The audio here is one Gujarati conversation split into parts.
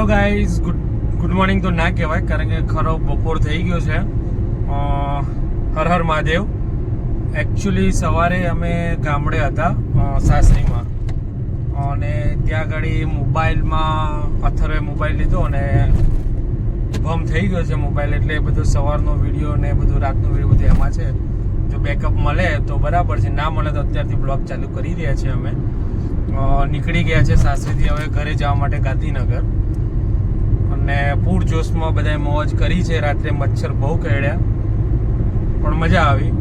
Hello guys good good morning તો ના કહેવાય, કારણ કે ખરો બપોર થઈ ગયો છે. હર હર મહાદેવ. એકચ્યુઅલી સવારે અમે ગામડે હતા સાસરીમાં. અને ત્યાં આગળ મોબાઈલમાં અથરે મોબાઈલ લીધો અને ભમ થઈ ગયો છે મોબાઈલ, એટલે એ બધું સવારનો વીડિયો ને બધું રાતનો વીડિયો બધું એમાં છે. જો બેકઅપ મળે તો બરાબર છે, ના મળે તો અત્યારથી બ્લોગ ચાલુ કરી રહ્યા છીએ અમે. નીકળી ગયા છે સાસરીથી, હવે ઘરે જવા માટે ગાંધીનગર. અને પૂર જોશમાં બધાએ મોજ કરી છે. રાત્રે મચ્છર બહુ કરડ્યા પણ મજા આવી.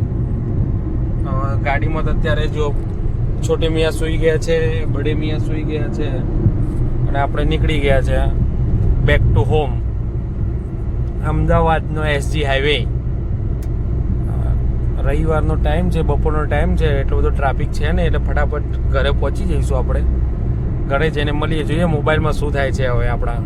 ગાડીમાં તો અત્યારે જો છોટે મિયા સૂઈ ગયા છે, બડે મિયા સૂઈ ગયા છે અને આપણે નીકળી ગયા છે બેક ટુ હોમ અમદાવાદનો એસજી હાઈવે રવિવારનો ટાઈમ છે, બપોરનો ટાઈમ છે, એટલો બધો ટ્રાફિક છે ને, એટલે ફટાફટ ઘરે પહોંચી જઈશું આપણે. ઘરે જઈને મળીએ, જોઈએ મોબાઈલમાં શું થાય છે હવે આપણા.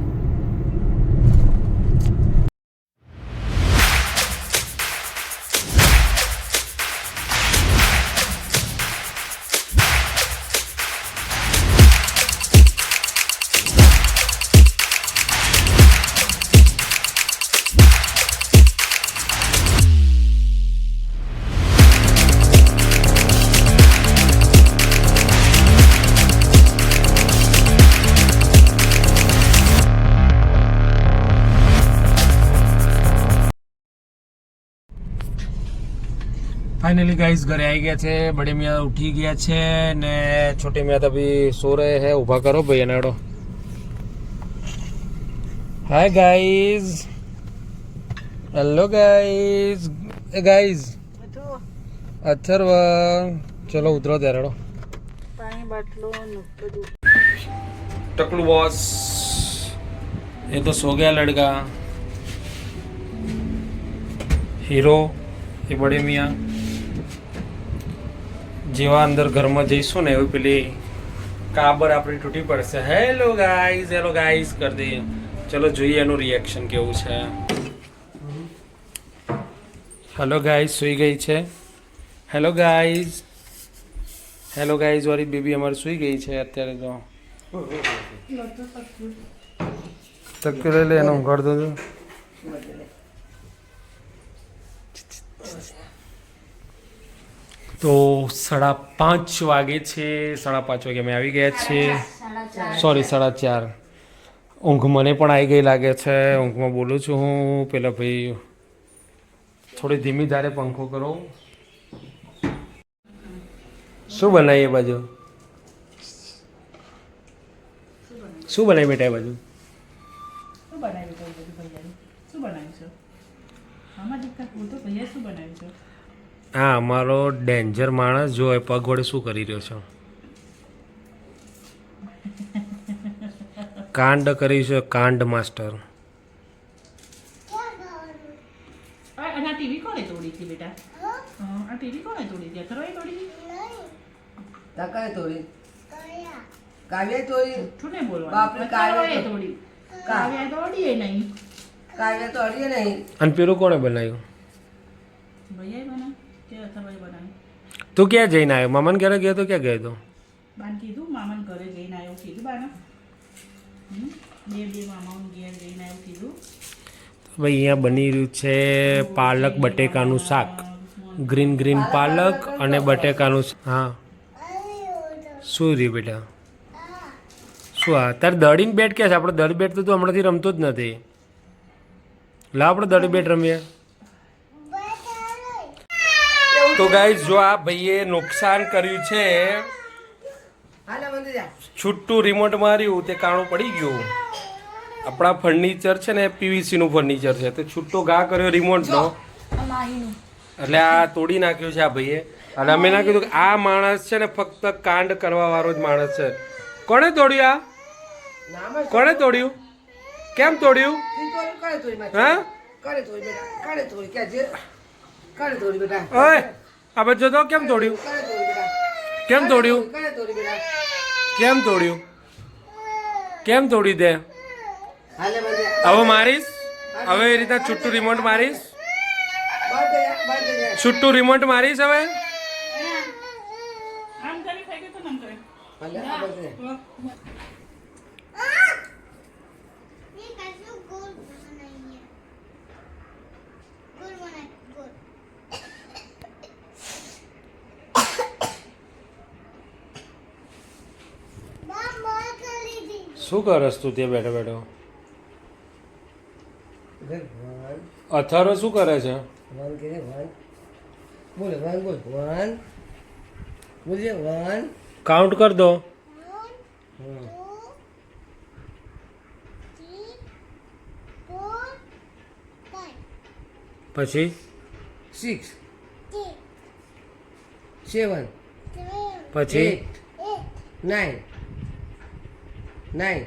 फाइनली गाइस घरे आई गया છે बड़े मियाँ उठी ગયા છે ને छोटे मियाँ तो अभी सो रहे हैं ઊભા કરો ભાઈ એને હેડો hi guys hello guys hey guys Atharva ચલો ઉતરો ત્યારે હેડો પાણી બાટલો ને બધું टकलू बॉस ये तो सो गया लड़का હીરો એ બડે મિયા જેવા અંદર ઘરમાં જઈશું ને એવી પેલી કાબર આપણી તૂટી પડશે. હેલો ગાઈઝ હેલો ગાઈઝ કરી દઈએ. ચલો જોઈએ એનું રિએક્શન કેવું છે. હેલો ગાઈઝ સુઈ ગઈ છે? હેલો ગાઈઝ હેલો ગાઈઝ વાળી બેબી અમારી સુઈ ગઈ છે અત્યારે તો. તકે લઈ લે એનો ઘર દો તો સાડા પાંચ વાગે છે. સાડા પાંચ વાગે અમે આવી ગયા છીએ સોરી સાડા ચાર. ઊંઘ મને પણ આવી ગઈ લાગે છે. ઊંઘમાં બોલું છું હું. પેલા ભાઈ થોડી ધીમી ધારે પંખો કરો. શું બનાવીએ બાજુ? શું બનાવી બેટા એ બાજુ? શું શું બનાવ્યું છે? હા અમારો ડેન્જર માણસ જો એ પગ વડે શું કરી રહ્યો છે? કાંડ કરી છે કાંડ માસ્ટર. આ અને આ ટીવી કોણે તોડી હતી બેટા? હા, આ ટીવી કોણે તોડી હતી? અથર્વાએ તોડી હતી? તકાએ તોડી. કાવ્ય. તોડી. કાવ્યા તોડી. કાવ્યા તોડી એ નહીં. કાવ્ય તો અડીએ નહીં. અને પેલું કોણે બનાવ્યું. તું ક્યાં જઈને આવ્યો? મામાને ઘરે ગયો તો ક્યાં ગયો તો? બાન કીધું મામાને ઘરે જઈને આવ્યો કીધું બાના. બે બે મામાઓને ઘેર જઈને આવ્યો કીધું. ભાઈ અહીંયા બની રહ્યું છે પાલક બટેકાનું શાક. ગ્રીન ગ્રીન પાલક અને બટેકાનું હા. શું રહ્યું બેટા? શું હા તારે દડીને બેટ ક્યાં છે? આપણે દડી બેટ તો તું હમણાંથી રમતો જ નથી. લા આપણે દડી બેટ રમીએ. તો ગાઈઝ જો આ ભાઈએ નુકસાન કર્યું છે છુટ્ટું છૂટું રિમોટ માર્યું તે કાણું પડી ગયું. આપણા ફર્નિચર છે ને પીવીસી નું ફર્નિચર છે તો છુટ્ટો ઘા કર્યો રિમોટનો એટલે આ તોડી નાખ્યું છે આ ભાઈએ. અને અમે ના કીધું કે આ માણસ છે ને ફક્ત કાંડ કરવા વાળો જ માણસ છે. કોણે તોડ્યું આ? કોણે તોડ્યું? કેમ તોડ્યું? તી તોડી કરે તોડી મારી હા? આ બધું તો કેમ તોડ્યું કેમ તોડ્યું કેમ તોડ્યું કેમ તોડી દે? હવે મારીશ? હવે એ રીતના છુટ્ટું રિમોટ મારીશ? બાર દે બાર દે છૂટું રિમોટ મારીશ હવે? આમ કરી ગયો તો ને કરે હાલે આ બાજુ જા. શું કરસ તું ત્યાં બેઠો બેઠો? વન અથર્વ શું કરે છે? વન કે વન બોલે વન બોલ વન બોલજે વન કાઉન્ટ કર દો. પછી? સિક્સ સેવન પછી eight nine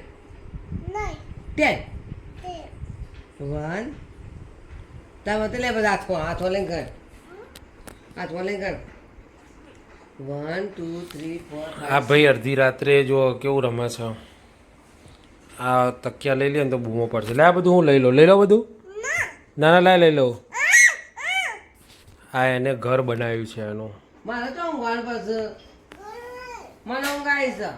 nine ten one તાર મતે લે બધા હાથો હાથો લઈને કર હાથો લઈને કર વન ટુ થ્રી ફોર આ ભાઈ અડધી રાત્રે જો કેવું રમે છે. આ તકિયા લઈ લે ને તો બૂમો પડશે. લે આ બધું હું લઈ લઉં. લઈ લો બધું? ના. ના લાય લઈ લઉં. આ એને ઘર બનાવ્યું છે એનું મારે તો ઊંઘવાનું પડશે. મને ઊંઘ આવી છે.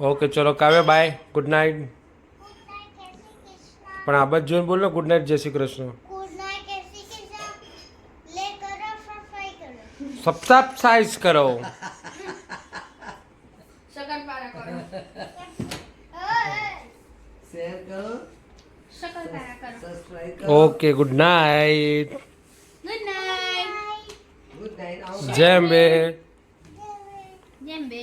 ઓકે ચલો કાવ્ય બાય ગુડ નાઇટ પણ આ બાજુ જોઈને બોલ ને ગુડ નાઇટ જય શ્રી કૃષ્ણ સપ્તાહ સાઇઝ કરો શેર કરો શકરપારા કરો સબસ્ક્રાઇબ કરો okay good night good night good night આવો જેમ બે જેમ બે